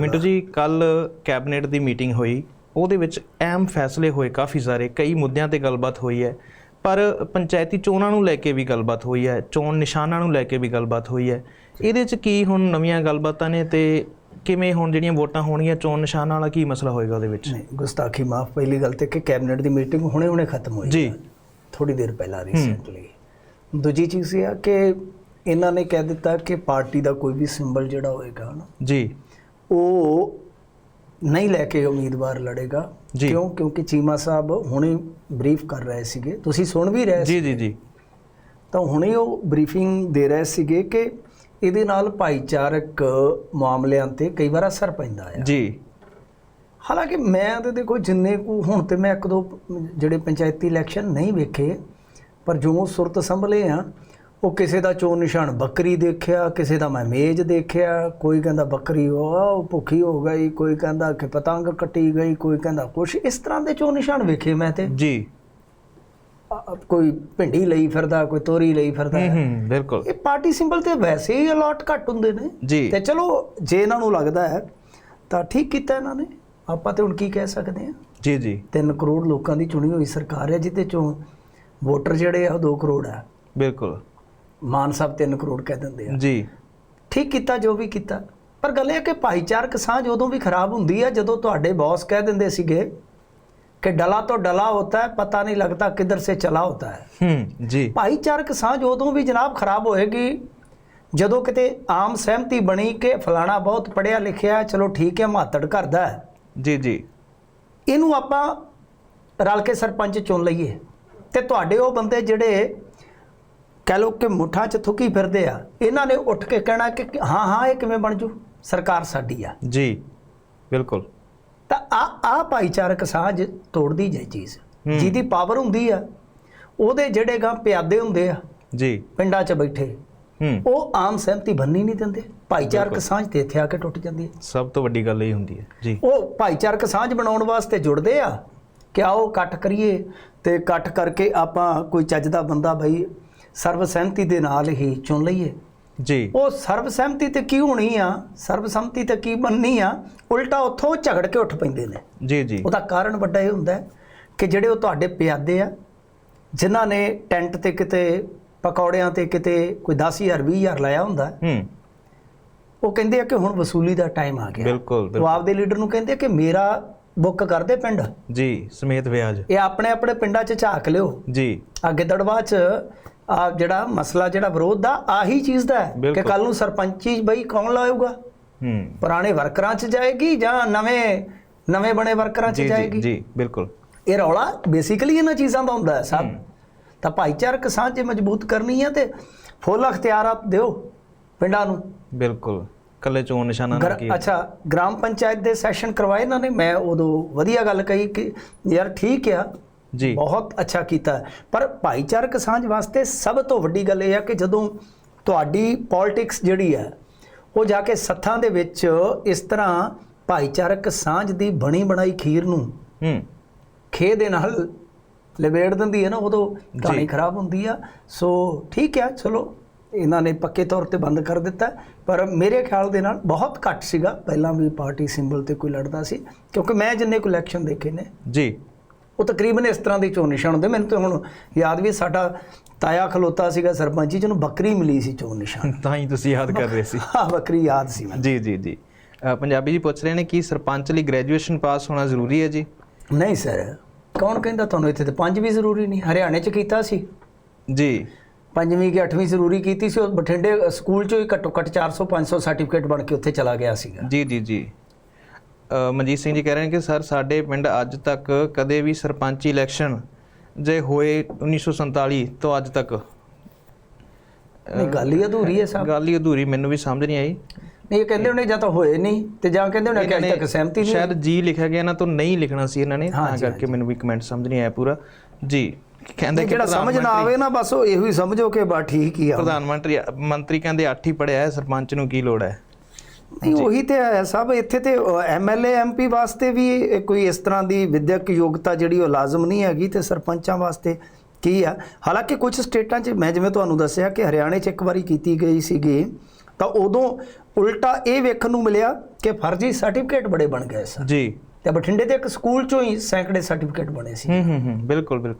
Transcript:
ਮਿੰਟੂ ਜੀ ਕੱਲ ਕੈਬਨਿਟ ਦੀ ਮੀਟਿੰਗ ਹੋਈ। ਉਹਦੇ ਵਿੱਚ ਅਹਿਮ ਫੈਸਲੇ ਹੋਏ ਕਾਫੀ ਸਾਰੇ ਕਈ ਮੁੱਦਿਆਂ ਤੇ ਗੱਲਬਾਤ ਹੋਈ ਹੈ। ਪਰ ਪੰਚਾਇਤੀ ਚੋਣਾਂ ਨੂੰ ਲੈ ਕੇ ਵੀ ਗੱਲਬਾਤ ਹੋਈ ਹੈ ਚੋਣ ਨਿਸ਼ਾਨਾਂ ਨੂੰ ਲੈ ਕੇ ਵੀ ਗੱਲਬਾਤ ਹੋਈ ਹੈ। ਇਹਦੇ ਵਿੱਚ ਕੀ ਹੁਣ ਨਵੀਆਂ ਗੱਲਬਾਤਾਂ ਨੇ ਤੇ ਕਿਵੇਂ ਹੁਣ ਜਿਹੜੀਆਂ ਵੋਟਾਂ ਹੋਣਗੀਆਂ ਚੋਣ ਨਿਸ਼ਾਨਾਂ ਵਾਲਾ ਕੀ ਮਸਲਾ ਹੋਏਗਾ ਉਹਦੇ ਵਿੱਚ? ਗੁਸਤਾਖੀ ਮਾਫ ਪਹਿਲੀ ਗੱਲ ਤੇ ਕਿ ਕੈਬਨਿਟ ਦੀ ਮੀਟਿੰਗ ਹੁਣੇ ਹੁਣੇ ਖਤਮ ਹੋਈ ਜੀ। ਥੋੜੀ ਦੇਰ ਪਹਿਲਾਂ ਰੀਸੈਂਟਲੀ ਦੂਜੀ ਚੀਜ਼ ਇਹ ਆ ਕਿ ਇਹਨਾਂ ਨੇ ਕਹਿ ਦਿੱਤਾ ਕਿ ਪਾਰਟੀ ਦਾ ਕੋਈ ਵੀ ਸਿੰਬਲ ਜਿਹੜਾ ਹੋਏਗਾ ਨਾ ਜੀ। ਉਹ ਨਹੀਂ ਲੈ ਕੇ ਉਮੀਦਵਾਰ ਲੜੇਗਾ। ਕਿਉਂ? ਕਿਉਂਕਿ ਚੀਮਾ ਸਾਹਿਬ ਹੁਣੇ ਬਰੀਫ ਕਰ ਰਹੇ ਸੀਗੇ। ਤੁਸੀਂ ਸੁਣ ਵੀ ਰਹੇ ਜੀ ਜੀ ਜੀ। ਤਾਂ ਹੁਣੇ ਉਹ ਬਰੀਫਿੰਗ ਦੇ ਰਹੇ ਸੀਗੇ ਕਿ ਇਹਦੇ ਨਾਲ ਭਾਈਚਾਰਕ ਮਾਮਲਿਆਂ ਤੇ ਕਈ ਵਾਰ ਅਸਰ ਪੈਂਦਾ ਆ। ਜੀ। ਹਾਲਾਂਕਿ ਮੈਂ ਤੇ ਦੇਖੋ ਜਿੰਨੇ ਕੁ ਹੁਣ ਤੇ ਮੈਂ ਇੱਕ ਦੋ ਜਿਹੜੇ ਪੰਚਾਇਤੀ ਇਲੈਕਸ਼ਨ ਨਹੀਂ ਵੇਖੇ ਪਰ ਜੋ ਸੁਰਤ ਸੰਭਲੇ ਆ ਉਹ ਕਿਸੇ ਦਾ ਚੋਣ ਨਿਸ਼ਾਨ ਬੱਕਰੀ ਦੇਖਿਆ ਕਿਸੇ ਦਾ ਮੈਂ ਮੇਜ਼ ਦੇਖਿਆ ਕੋਈ ਕਹਿੰਦਾ ਬੱਕਰੀ ਉਹ ਭੁੱਖੀ ਹੋ ਗਈ ਕੋਈ ਕਹਿੰਦਾ ਕਿ ਪਤੰਗ ਕੱਟੀ ਗਈ ਕੋਈ ਕਹਿੰਦਾ ਕੁਛ। ਇਸ ਤਰ੍ਹਾਂ ਦੇ ਚੋਣ ਨਿਸ਼ਾਨ ਵੇਖੇ ਮੈਂ ਤੇ। ਜੀ। ਕੋਈ ਭਿੰਡੀ ਲਈ ਫਿਰਦਾ ਕੋਈ ਤੋਰੀ ਲਈ ਫਿਰਦਾ। ਹੂੰ ਹੂੰ ਬਿਲਕੁਲ। ਇਹ ਪਾਰਟੀ ਸਿੰਬਲ ਤੇ ਵੈਸੇ ਹੀ ਅਲਾਟ ਘੱਟ ਹੁੰਦੇ ਨੇ। ਜੀ। ਤੇ ਚਲੋ ਜੇ ਇਹਨਾਂ ਨੂੰ ਲੱਗਦਾ ਹੈ ਤਾਂ ਠੀਕ ਕੀਤਾ ਇਹਨਾਂ ਨੇ। ਆਪਾਂ ਤੇ ਹੁਣ ਕੀ ਕਹਿ ਸਕਦੇ ਹਾਂ? ਜੀ ਜੀ। 3 ਕਰੋੜ ਲੋਕਾਂ ਦੀ ਚੁਣੀ ਹੋਈ ਸਰਕਾਰ ਹੈ ਜਿਹਦੇ ਚੋਂ ਵੋਟਰ ਜਿਹੜੇ ਆ ਉਹ 2 ਕਰੋੜ ਆ। ਬਿਲਕੁਲ। ਮਾਨ ਸਾਹਿਬ 3 ਕਰੋੜ ਕਹਿ ਦਿੰਦੇ ਆ। ਜੀ। ਠੀਕ ਕੀਤਾ ਜੋ ਵੀ ਕੀਤਾ। ਪਰ ਗੱਲ ਇਹ ਕਿ ਭਾਈਚਾਰਕ ਸਾਂਝ ਉਦੋਂ ਵੀ ਖਰਾਬ ਹੁੰਦੀ ਹੈ ਜਦੋਂ ਤੁਹਾਡੇ ਬੌਸ ਕਹਿ ਦਿੰਦੇ ਸੀਗੇ ਕਿ ਡਲਾ ਤੋਂ ਡਲਾ ਹੋਤਾ ਹੈ ਪਤਾ ਨਹੀਂ ਲੱਗਦਾ ਕਿੱਧਰ ਸੇ ਚਲਾ ਹੋਤਾ ਹੈ। ਹੂੰ ਜੀ। ਭਾਈਚਾਰਕ ਸਾਂਝ ਉਦੋਂ ਵੀ ਜਨਾਬ ਖਰਾਬ ਹੋਏਗੀ ਜਦੋਂ ਕਿਤੇ ਆਮ ਸਹਿਮਤੀ ਬਣੀ ਕਿ ਫਲਾਣਾ ਬਹੁਤ ਪੜਿਆ ਲਿਖਿਆ ਚਲੋ ਠੀਕ ਹੈ ਮਾਤੜ ਕਰਦਾ ਹੈ। ਜੀ ਜੀ। ਇਹਨੂੰ ਆਪਾਂ ਰਲ ਕੇ ਸਰਪੰਚ ਚੁਣ ਲਈਏ। ਤੇ ਤੁਹਾਡੇ ਉਹ ਬੰਦੇ ਜਿਹੜੇ ਕਹਿ ਲੋ ਕਿ ਮੁੱਠਾਂ 'ਚ ਥੁੱਕੀ ਫਿਰਦੇ ਆ ਇਹਨਾਂ ਨੇ ਉੱਠ ਕੇ ਕਹਿਣਾ ਕਿ ਹਾਂ ਹਾਂ ਇਹ ਕਿਵੇਂ ਬਣ ਜੂ? ਸਰਕਾਰ ਸਾਡੀ ਆ। ਜੀ ਬਿਲਕੁਲ। ਤਾਂ ਆ ਆ ਭਾਈਚਾਰਕ ਸਾਂਝ ਤੋੜਦੀ ਜਾਏ ਚੀਜ਼। ਜਿਹਦੀ ਪਾਵਰ ਹੁੰਦੀ ਆ ਉਹਦੇ ਜਿਹੜੇ ਗਾਂ ਪਿਆਦੇ ਹੁੰਦੇ ਆ ਜੀ। ਪਿੰਡਾਂ 'ਚ ਬੈਠੇ ਉਹ ਆਮ ਸਹਿਮਤੀ ਬੰਨੀ ਨਹੀਂ ਦਿੰਦੇ। ਭਾਈਚਾਰਕ ਸਾਂਝ ਤੇ ਇੱਥੇ ਆ ਕੇ ਟੁੱਟ ਜਾਂਦੀ ਹੈ। ਸਭ ਤੋਂ ਵੱਡੀ ਗੱਲ ਇਹ ਹੁੰਦੀ ਹੈ ਜੀ। ਉਹ ਭਾਈਚਾਰਕ ਸਾਂਝ ਬਣਾਉਣ ਵਾਸਤੇ ਜੁੜਦੇ ਆ ਕਿ ਆਓ ਇਕੱਠ ਕਰੀਏ ਤੇ ਇਕੱਠ ਕਰਕੇ ਆਪਾਂ ਕੋਈ ਚੱਜ ਦਾ ਬੰਦਾ ਬਈ ਸਰਵ ਸਹਿਮਤੀ ਦੇ ਨਾਲ ਹੀ ਚੁਣ ਲਈਏ। ਜੀ। ਉਹ ਸਰਵ ਸਹਿਮਤੀ ਤੇ ਕੀ ਹੋਣੀ ਆ? ਸਰਵ ਸੰਮਤੀ ਤੇ ਕੀ ਬੰਨੀ ਆ? ਉਲਟਾ ਉੱਥੋਂ ਝਗੜ ਕੇ ਉੱਠ ਪੈਂਦੇ ਨੇ। ਜੀ ਜੀ। ਉਹਦਾ ਕਾਰਨ ਵੱਡਾ ਇਹ ਹੁੰਦਾ ਕਿ ਜਿਹੜੇ ਉਹ ਤੁਹਾਡੇ ਪਿਆਦੇ ਆ ਜਿਨ੍ਹਾਂ ਨੇ ਟੈਂਟ ਤੇ ਕਿਤੇ ਪਕੌੜਿਆਂ ਤੇ ਕਿਤੇ ਕੋਈ 10000 20000 ਲਾਇਆ ਹੁੰਦਾ ਹੈ, ਉਹ ਕਹਿੰਦੇ ਆ ਕਿ ਹੁਣ ਵਸੂਲੀ ਦਾ ਟਾਈਮ ਆ ਗਿਆ। ਬਿਲਕੁਲ ਉਹ ਆਪਦੇ ਲੀਡਰ ਨੂੰ ਕਹਿੰਦੇ ਆ ਕਿ ਮੇਰਾ ਬੁੱਕ ਕਰਦੇ ਪਿੰਡ। ਜੀ ਸਮੇਤ ਵਿਆਜ। ਇਹ ਆਪਣੇ ਆਪਣੇ ਪਿੰਡਾਂ 'ਚ ਝਾਕ ਲਿਓ। ਜੀ। ਆ ਗਿੱਦੜਵਾ 'ਚ ਆ ਜਿਹੜਾ ਮਸਲਾ ਜਿਹੜਾ ਵਿਰੋਧ ਦਾ ਆਹੀ ਚੀਜ਼ ਦਾ ਹੈ ਕਿ। ਕੱਲ ਨੂੰ ਸਰਪੰਚੀ ਬਈ ਕੌਣ ਲਾਏਗਾ? ਹੂੰ। ਪੁਰਾਣੇ ਵਰਕਰਾਂ 'ਚ ਜਾਏਗੀ ਜਾਂ ਨਵੇਂ ਨਵੇਂ ਬਣੇ ਵਰਕਰਾਂ 'ਚ ਜਾਏਗੀ? ਜੀ ਬਿਲਕੁਲ। ਇਹ ਰੌਲਾ ਬੇਸਿਕਲੀ ਇਹਨਾਂ ਚੀਜ਼ਾਂ ਦਾ ਹੁੰਦਾ ਹੈ ਸਭ। ਤਾਂ ਭਾਈਚਾਰਕ ਸਾਂਝ ਮਜ਼ਬੂਤ ਕਰਨੀ ਹੈ ਤੇ ਫੁੱਲ ਅਖਤਿਆਰਾਤ ਦਿਓ ਪਿੰਡਾਂ ਨੂੰ। ਬਿਲਕੁਲ। ਕੱਲੇ ਚੋਣ ਨਿਸ਼ਾਨਾ ਗਰ- ਕੀ? ਅੱਛਾ ਗ੍ਰਾਮ ਪੰਚਾਇਤ ਦੇ ਸੈਸ਼ਨ ਕਰਵਾਏ ਇਹਨਾਂ ਨੇ। ਮੈਂ ਉਦੋਂ ਵਧੀਆ ਗੱਲ ਕਹੀ ਕਿ ਯਾਰ ਠੀਕ ਆ। ਜੀ। ਬਹੁਤ ਅੱਛਾ ਕੀਤਾ। ਪਰ ਭਾਈਚਾਰਕ ਸਾਂਝ ਵਾਸਤੇ ਸਭ ਤੋਂ ਵੱਡੀ ਗੱਲ ਇਹ ਹੈ ਕਿ ਜਦੋਂ ਤੁਹਾਡੀ ਪੋਲਿਟਿਕਸ ਜਿਹੜੀ ਹੈ ਉਹ ਜਾ ਕੇ ਸੱਥਾਂ ਦੇ ਵਿੱਚ ਇਸ ਤਰ੍ਹਾਂ ਭਾਈਚਾਰਕ ਸਾਂਝ ਦੀ ਬਣੀ ਬਣਾਈ ਖੀਰ ਨੂੰ ਹੂੰ। ਖੇ ਦੇ ਨਾਲ ਲਵੇੜ ਦਿੰਦੀ ਹੈ ਨਾ ਉਦੋਂ ਕਹਾਣੀ ਖਰਾਬ ਹੁੰਦੀ ਆ। ਸੋ ਠੀਕ ਹੈ ਚਲੋ ਇਹਨਾਂ ਨੇ ਪੱਕੇ ਤੌਰ ਤੇ ਬੰਦ ਕਰ ਦਿੱਤਾ। ਪਰ ਮੇਰੇ ਖਿਆਲ ਦੇ ਨਾਲ ਬਹੁਤ ਘੱਟ ਸੀਗਾ। ਪਹਿਲਾਂ ਵੀ ਪਾਰਟੀ ਸਿੰਬਲ ਤੇ ਕੋਈ ਲੜਦਾ ਸੀ ਕਿਉਂਕਿ ਮੈਂ ਜਿੰਨੇ ਕੁ ਇਲੈਕਸ਼ਨ ਦੇਖੇ ਨੇ ਜੀ। ਉਹ ਤਕਰੀਬਨ ਇਸ ਤਰ੍ਹਾਂ ਦੀ ਚੋਣ ਨਿਸ਼ਾਨ ਹੁੰਦੇ। ਮੈਨੂੰ ਤਾਂ ਹੁਣ ਯਾਦ ਵੀ ਸਾਡਾ ਤਾਇਆ ਖਲੋਤਾ ਸੀਗਾ ਸਰਪੰਚੀ ਜਿਹਨੂੰ ਬੱਕਰੀ ਮਿਲੀ ਸੀ ਚੋਣ ਨਿਸ਼ਾਨ। ਤਾਂ ਹੀ ਤੁਸੀਂ ਯਾਦ ਕਰ ਰਹੇ ਸੀ। ਹਾਂ ਬੱਕਰੀ ਯਾਦ ਸੀ ਮੈਨੂੰ। ਜੀ ਜੀ ਜੀ। ਪੰਜਾਬੀ ਜੀ ਪੁੱਛ ਰਹੇ ਨੇ ਕਿ ਸਰਪੰਚ ਲਈ ਗ੍ਰੈਜੂਏਸ਼ਨ ਪਾਸ ਹੋਣਾ ਜ਼ਰੂਰੀ ਹੈ ਜੀ? ਨਹੀਂ ਸਰ ਕੌਣ ਕਹਿੰਦਾ ਤੁਹਾਨੂੰ ਇੱਥੇ ਤੇ ਪੰਜ ਵੀ ਜ਼ਰੂਰੀ ਨਹੀਂ ਹਰਿਆਣੇ 'ਚ ਕੀਤਾ ਸੀ। ਜੀ। ਪੰਜਵੀਂ ਕਿ ਅੱਠਵੀਂ ਜ਼ਰੂਰੀ ਕੀਤੀ ਸੀ ਉਹ ਬਠਿੰਡੇ ਸਕੂਲ ਚੋਂ ਹੀ ਘੱਟੋ ਘੱਟ 400 500 ਸਰਟੀਫਿਕੇਟ ਬਣ ਕੇ ਉੱਥੇ ਚਲਾ ਗਿਆ ਸੀਗਾ। ਜੀ ਜੀ ਜੀ। ਮਨਜੀਤ ਸਿੰਘ ਜੀ ਕਹਿ ਰਹੇ ਨੇ ਕਿ ਸਰ ਸਾਡੇ ਪਿੰਡ ਅੱਜ ਤੱਕ ਕਦੇ ਵੀ ਸਰਪੰਚੀ ਇਲੈਕਸ਼ਨ ਜੇ ਹੋਏ 1947 ਤੋਂ ਅੱਜ ਤੱਕ। ਨਹੀਂ ਗੱਲ ਹੀ ਅਧੂਰੀ ਹੈ ਸਾਹਿਬ ਗੱਲ ਹੀ ਅਧੂਰੀ ਮੈਨੂੰ ਵੀ ਸਮਝ ਨਹੀਂ ਆਈ। ਨਹੀਂ ਇਹ ਕਹਿੰਦੇ ਉਹਨੇ ਜਾਂ ਤਾਂ ਹੋਏ ਨਹੀਂ ਤੇ ਜਾਂ ਕਹਿੰਦੇ ਉਹਨੇ ਕਿ ਅਜੇ ਤੱਕ ਸਹਿਮਤੀ ਨਹੀਂ ਸ਼ਾਇਦ ਜੀ ਲਿਖਿਆ ਗਿਆ ਨਾ ਤੋਂ ਨਹੀਂ ਲਿਖਣਾ ਸੀ ਇਹਨਾਂ ਨੇ ਤਾਂ ਕਰਕੇ ਮੈਨੂੰ ਵੀ ਕਮੈਂਟ ਸਮਝ ਨਹੀਂ ਆਇਆ ਪੂਰਾ। ਜੀ ਕਹਿੰਦੇ ਕਿ ਜਿਹੜਾ ਸਮਝ ਨਾ ਆਵੇ ਨਾ ਬਸ ਉਹ ਇਹੋ ਹੀ ਸਮਝੋ ਕਿ ਬਾ ਠੀਕ ਹੀ ਆ। ਪ੍ਰਧਾਨ ਮੰਤਰੀ ਮੰਤਰੀ ਕਹਿੰਦੇ ਅੱਠ ਹੀ ਪੜਿਆ ਹੈ ਸਰਪੰਚ ਨੂੰ ਕੀ ਲੋੜ ਹੈ? ਨਹੀਂ ਉਹੀ ਤੇ ਹੈ ਸਭ ਇੱਥੇ ਤੇ ਐਮਐਲਏ ਐਮਪੀ ਵਾਸਤੇ ਵੀ ਕੋਈ ਇਸ ਤਰ੍ਹਾਂ ਦੀ ਵਿਦਿਅਕ ਯੋਗਤਾ ਜਿਹੜੀ ਉਹ ਲਾਜ਼ਮ ਨਹੀਂ ਹੈਗੀ ਤੇ ਸਰਪੰਚਾਂ ਵਾਸਤੇ ਕੀ ਆ? ਹਾਲਾਂਕਿ ਕੁਝ ਸਟੇਟਾਂ 'ਚ ਮੈਂ ਜਿਵੇਂ ਤੁਹਾਨੂੰ ਦੱਸਿਆ ਕਿ ਹਰਿਆਣੇ 'ਚ ਇੱਕ ਵਾਰੀ ਕੀਤੀ ਗਈ ਸੀਗੀ ਤਾਂ ਉਦੋਂ ਉਲਟਾ ਇਹ ਵੇਖਣ ਨੂੰ ਮਿਲਿਆ ਕਿ ਫਰਜ਼ੀ ਸਰਟੀਫਿਕੇਟ ਬੜੇ ਬਣ ਗਏ ਸਨ। ਜੀ। ਤੇ ਬਠਿੰਡੇ ਦੇ ਇੱਕ ਸਕੂਲ ਚੋਂ ਹੀ ਸੈਂਕੜੇ ਸਰਟੀਫਿਕੇਟ ਬਣੇ ਸੀ। ਹੂੰ ਹੂੰ ਹੂੰ ਬਿਲਕੁਲ ਬਿਲਕੁਲ।